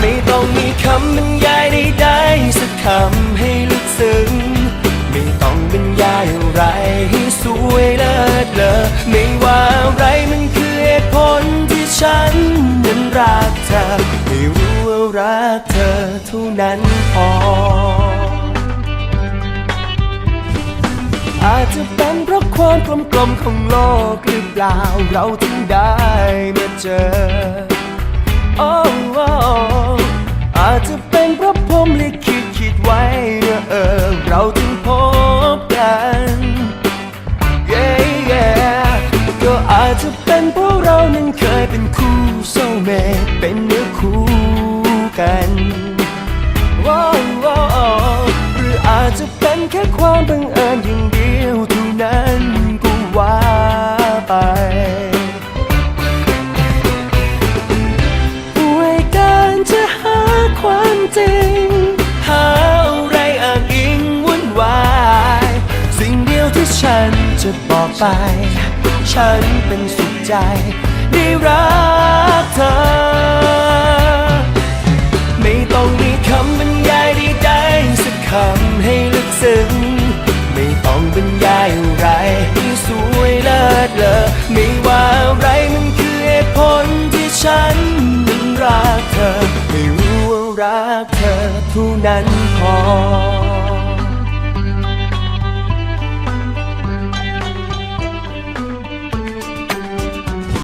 ไม่ต้องมีคำบรรยายใดๆสักคำให้ลึกซึ้ง ไม่ต้องบรรยายอะไรให้สวยเลิศเลอไม่ว่าอะไรมันคือเหตุผลที่ฉันนั้นรักเธอไม่รู้ว่ารักเธอเท่านั้นพอ อาจจะเป็นเพราะความกลมกลมของโลกหรือเปล่าเราถึงได้มาเจอ oh, oh, oh. จจะเป็นเพราะผมลิขิตคิดไว้ว่าเออเราถึงพบกัน yeah, yeah ก็อาจจะเป็นเพราะเรานั้นเคยเป็นคู่โซเมตเป็นเนื้อคู่กัน จริง หาอะไรอ้างอิงวุ่นวาย สิ่งเดียวที่ฉันจะบอกไป ฉันเป็นสุขใจ ได้รักเธอ ไม่ต้องมีคำบรรยายใดๆสักคำให้ลึกซึ้ง ไม่ต้องบรรยายอะไรให้สวยเลิศเลอไม่ว่าอะไรมันคือเหตุผลที่ฉันมันรักเธอ รักเธอเท่านั้นพอ